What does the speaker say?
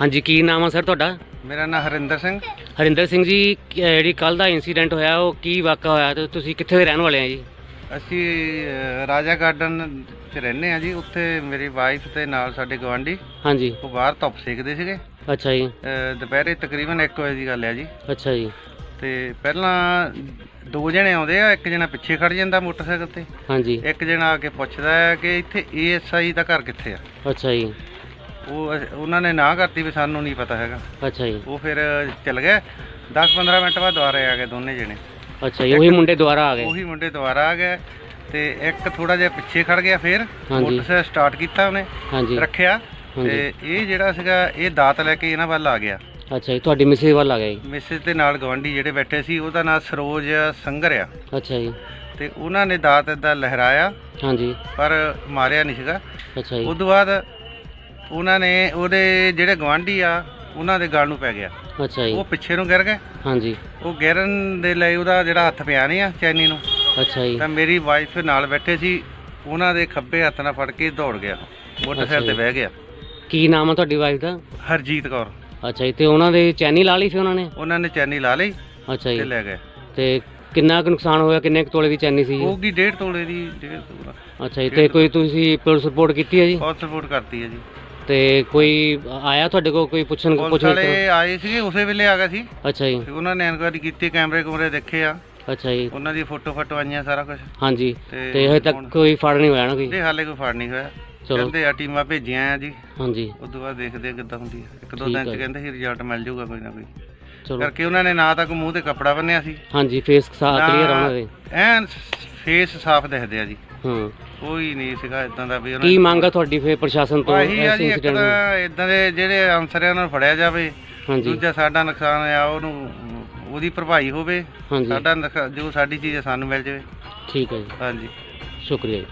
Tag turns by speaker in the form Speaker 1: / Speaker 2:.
Speaker 1: ਹਾਂਜੀ ਕੀ ਨਾਮ ਆ ਸਰ ਤੁਹਾਡਾ?
Speaker 2: ਮੇਰਾ ਨਾਮ ਹਰਿੰਦਰ ਸਿੰਘ।
Speaker 1: ਹਰਿੰਦਰ ਸਿੰਘ ਜੀ ਕੀ- ਜਿਹੜੀ ਕੱਲ ਦਾ ਇਨਸੀਡੈਂਟ ਹੋਇਆ ਉਹ ਕੀ ਵਾਕਾ ਹੋਇਆ ਤੇ ਤੁਸੀਂ ਕਿੱਥੇ ਦੇ ਰਹਿਣ ਵਾਲੇ ਆ ਜੀ?
Speaker 2: ਅਸੀਂ ਅਹ, ਰਾਜਾ ਗਾਰਡਨ 'ਚ ਰਹਿੰਦੇ ਆ ਜੀ ਉੱਥੇ ਮੇਰੀ ਵਾਈਫ ਤੇ ਨਾਲ ਸਾਡੇ ਗਵਾਂਢੀ
Speaker 1: ਹਾਂਜੀ।
Speaker 2: ਉਹ ਬਾਹਰ ਧੁੱਪ ਸੇਕਦੇ ਸੀਗੇ।
Speaker 1: ਅੱਛਾ ਜੀ।
Speaker 2: ਅਹ, ਦੁਪਹਿਰੇ ਤਕਰੀਬਨ 1 ਵਜੇ ਦੀ ਗੱਲ ਹੈ ਜੀ।
Speaker 1: ਅੱਛਾ ਜੀ।
Speaker 2: ਤੇ ਪਹਿਲਾਂ ਦੋ ਜਣੇ ਆਉਂਦੇ ਆ ਇੱਕ ਜਣਾ ਪਿੱਛੇ ਖੜ ਜਾਂਦਾ ਮੋਟਰਸਾਈਕਲ ਤੇ।
Speaker 1: ਹਾਂਜੀ।
Speaker 2: ਇੱਕ ਜਣਾ ਆ ਕੇ ਪੁੱਛਦਾ ਹੈ ਕਿ ਇੱਥੇ ਏਐਸਆਈ ਦਾ ਘਰ ਕਿੱਥੇ ਆ?
Speaker 1: ਅੱਛਾ ਜੀ।
Speaker 2: ਉਹ ਅਸ- ਉਹਨਾਂ ਨੇ ਨਾ ਕਰਤੀ ਵੀ ਸਾਨੂੰ ਨਹੀਂ ਪਤਾ ਹੈਗਾ।
Speaker 1: ਅੱਛਾ ਜੀ।
Speaker 2: ਉਹ ਫਿਰ ਚੱਲ ਗਏ। 10-15 ਮਿੰਟ ਬਾਅਦ ਦੁਬਾਰਾ ਆ ਗਏ ਦੋਨੇ ਜਣੇ।
Speaker 1: ਅੱਛਾ ਜੀ ਉਹੀ ਮੁੰਡੇ ਦੁਬਾਰਾ ਆ ਗਏ।
Speaker 2: ਉਹੀ ਮੁੰਡੇ ਦੁਬਾਰਾ ਆ ਗਏ ਤੇ ਇੱਕ ਥੋੜਾ ਜਿਹਾ ਪਿੱਛੇ ਖੜ ਗਿਆ ਫਿਰ।
Speaker 1: ਹਾਂਜੀ।
Speaker 2: ਮੋਟਰਸਾਈਕਲ ਸਟਾਰਟ ਕੀਤਾ ਉਹਨੇ।
Speaker 1: ਹਾਂਜੀ।
Speaker 2: ਰੱਖਿਆ। ਤੇ ਇਹ ਜਿਹੜਾ ਸੀਗਾ ਇਹ ਦਾਤ ਲੈ ਕੇ ਇਹਨਾਂ ਵੱਲ ਆ ਗਿਆ।
Speaker 1: ਅੱਛਾ ਜੀ ਤੁਹਾਡੀ ਮਿਸਿਸ ਵੱਲ ਆ ਗਿਆ ਜੀ।
Speaker 2: ਮਿਸਿਸ ਦੇ ਨਾਲ ਗਵਾਂਢੀ ਜਿਹੜੇ ਬੈਠੇ ਸੀ ਉਹਦਾ ਨਾਮ ਸਰੋਜ ਸੰਗਰ ਆ।
Speaker 1: ਅੱਛਾ ਜੀ।
Speaker 2: ਤੇ ਉਹਨਾਂ ਨੇ ਦਾਤ ਏਦਾਂ ਲਹਿਰਾਇਆ।
Speaker 1: ਹਾਂਜੀ।
Speaker 2: ਪਰ ਮਾਰਿਆ ਨਹੀਂ ਸੀਗਾ।
Speaker 1: ਅੱਛਾ ਜੀ।
Speaker 2: ਉਸ ਤੋਂ ਬਾਅਦ ਉਹਨਾਂ ਨੇ ਉਹਦੇ ਜਿਹੜੇ ਗਵਾਂਢੀ ਆ ਉਹਨਾਂ ਦੇ ਗਲ ਨੂੰ ਪੈ ਗਿਆ।
Speaker 1: ਅੱਛਾ ਜੀ।
Speaker 2: ਉਹ ਪਿੱਛੇ ਨੂੰ ਗਿਰ ਗਏ।
Speaker 1: ਹਾਂਜੀ।
Speaker 2: ਉਹ ਗਿਰਨ ਦੇ ਲਈ ਉਹਦਾ ਜਿਹੜਾ ਹੱਥ ਪਿਆ ਨਹੀਂ ਆ ਚੈਨੀ ਨੂੰ।
Speaker 1: ਅੱਛਾ ਜੀ।
Speaker 2: ਤਾਂ ਮੇਰੀ ਵਾਈਫ ਨਾਲ ਬੈਠੇ ਸੀ ਉਹਨਾਂ ਦੇ ਖੱਬੇ ਹੱਥ ਨਾਲ ਫੜ ਕੇ ਦੌੜ ਗਿਆ। ਮੋਟਰਸਾਈਕਲ ਤੇ ਬਹਿ ਗਿਆ।
Speaker 1: ਕੀ ਨਾਮ ਆ ਤੁਹਾਡੀ ਵਾਈਫ ਦਾ?
Speaker 2: ਹਰਜੀਤ ਕੌਰ।
Speaker 1: ਅੱਛਾ ਜੀ ਤੇ ਉਹਨਾਂ ਦੇ ਚੈਨੀ ਲਾ ਲਈ ਸੀ ਉਹਨਾਂ ਨੇ?
Speaker 2: ਉਹਨਾਂ ਨੇ ਚੈਨੀ ਲਾ ਲਈ
Speaker 1: ਅੱਛਾ
Speaker 2: ਤੇ
Speaker 1: ਜੀ
Speaker 2: ਲੈ ਗਏ।
Speaker 1: ਤੇ ਕਿੰਨਾ ਕੁ ਨੁਕਸਾਨ ਹੋਇਆ ਕਿੰਨੇ ਕੁ ਤੋਲੇ ਦੀ ਚੈਨੀ ਸੀ ਜੀ?
Speaker 2: ਹੋਊਗੀ ਡੇਢ ਤੋਲੇ ਦੀ ਡੇਢ ਤੋਲਾ।
Speaker 1: ਅੱਛਾ ਜੀ ਤੇ ਕੋਈ ਤੁਸੀਂ ਪੁਲਿਸ ਰਿਪੋਰਟ ਕੀਤੀ ਹੈ ਜੀ?
Speaker 2: ਬਹੁਤ ਸਪੋਰਟ ਕਰਤੀ ਹੈ ਜੀ।
Speaker 1: ਤੇ ਕੋਈ ਆਇਆ ਤੁਹਾਡੇ ਕੋਲ ਕੋਈ ਪੁੱਛਣ
Speaker 2: ਪੁਲਿਸ
Speaker 1: ਪੁੱਛ
Speaker 2: ਵਾਲੇ ਆਏ ਸੀਗੇ ਉਸੇ ਵੇਲੇ ਆ ਗਏ ਸੀ।
Speaker 1: ਅੱਛਾ ਜੀ।
Speaker 2: ਤੇ ਉਹਨਾਂ ਨੇ ਇਨਕੁਆਇਰੀ ਕੀਤੀ ਕੈਮਰੇ ਕੁਮਰੇ ਦੇਖੇ ਆ।
Speaker 1: ਅੱਛਾ ਜੀ।
Speaker 2: ਉਹਨਾਂ ਦੀ ਫੋਟੋ ਫਟਵਾਈਆਂ ਸਾਰਾ ਕੁਝ
Speaker 1: ਹਾਂਜੀ।
Speaker 2: ਤੇ
Speaker 1: ਤੇ ਹਜੇ ਤੱਕ ਕੋਈ ਫੜ ਨਹੀਂ ਹੋਇਆ ਨਾ ਕੋਈ?
Speaker 2: ਇਹਦੇ ਹਾਲੇ ਕੋਈ ਫੜ ਨਹੀਂ ਹੋਇਆ।
Speaker 1: ਚਲੋ।
Speaker 2: ਕਹਿੰਦੇ ਆ ਟੀਮਾਂ ਭੇਜੀਆਂ ਆ ਜੀ।
Speaker 1: ਹਾਂਜੀ।
Speaker 2: ਉਸ ਤੋਂ ਬਾਅਦ ਦੇਖਦੇ ਆ ਕਿੱਦਾਂ ਹੁੰਦੀ ਹੈ ਇੱਕ ਦੋ
Speaker 1: ਠੀਕ
Speaker 2: ਦਿਨ
Speaker 1: ਆ
Speaker 2: ਚ
Speaker 1: ਜੀ।
Speaker 2: ਕਹਿੰਦੇ ਸੀ ਰਿਜ਼ਲਟ ਮਿਲ ਜਾਊਗਾ ਕੋਈ ਨਾ ਕੋਈ।
Speaker 1: ਚਲੋ।
Speaker 2: ਕਰਕੇ ਉਹਨਾਂ ਨੇ ਨਾ ਤਾਂ ਕੋਈ ਮੂੰਹ ਤੇ ਕੱਪੜਾ ਬੰਨਿਆ ਸੀ।
Speaker 1: ਹਾਂਜੀ ਫੇਸ ਕਲੀਅਰ ਉਹਨਾਂ ਦੇ।
Speaker 2: ਐਨ ਫੇਸ ਸਾਫ਼ ਦਿਖਦੇ ਆ ਜੀ।
Speaker 1: ਹਾਂ।
Speaker 2: ਕੋਈ ਨਹੀਂ ਸੀਗਾ ਇਦਾਂ ਦਾ ਵੀ
Speaker 1: ਕੀ ਮੰਗ ਆ ਤੁਹਾਡੀ ਫੇਰ ਪ੍ਰਸ਼ਾਸਨ ਤੋਂ
Speaker 2: ਆਹੀ ਆ
Speaker 1: ਇਸ
Speaker 2: ਜੀ ਇੱਕ
Speaker 1: incident ਨੂੰ?
Speaker 2: ਤਾਂ ਇਦਾਂ ਦੇ ਜਿਹੜੇ ਅਨਸਰ ਆ ਉਹਨਾਂ ਨੂੰ ਫੜਿਆ ਜਾਵੇ
Speaker 1: ਹਾਂਜੀ।
Speaker 2: ਦੂਜਾ ਸਾਡਾ ਨੁਕਸਾਨ ਆ ਉਹਨੂੰ ਉਹਦੀ ਭਰਪਾਈ ਹੋਵੇ
Speaker 1: ਹਾਂਜੀ।
Speaker 2: ਸਾਡਾ ਨੁਕਸਾ- ਜੋ ਸਾਡੀ ਚੀਜ਼ ਆ ਸਾਨੂੰ ਮਿਲ ਜਾਵੇ।
Speaker 1: ਠੀਕ ਹੈ ਜੀ।
Speaker 2: ਹਾਂਜੀ।
Speaker 1: ਸ਼ੁਕਰੀਆ ਜੀ।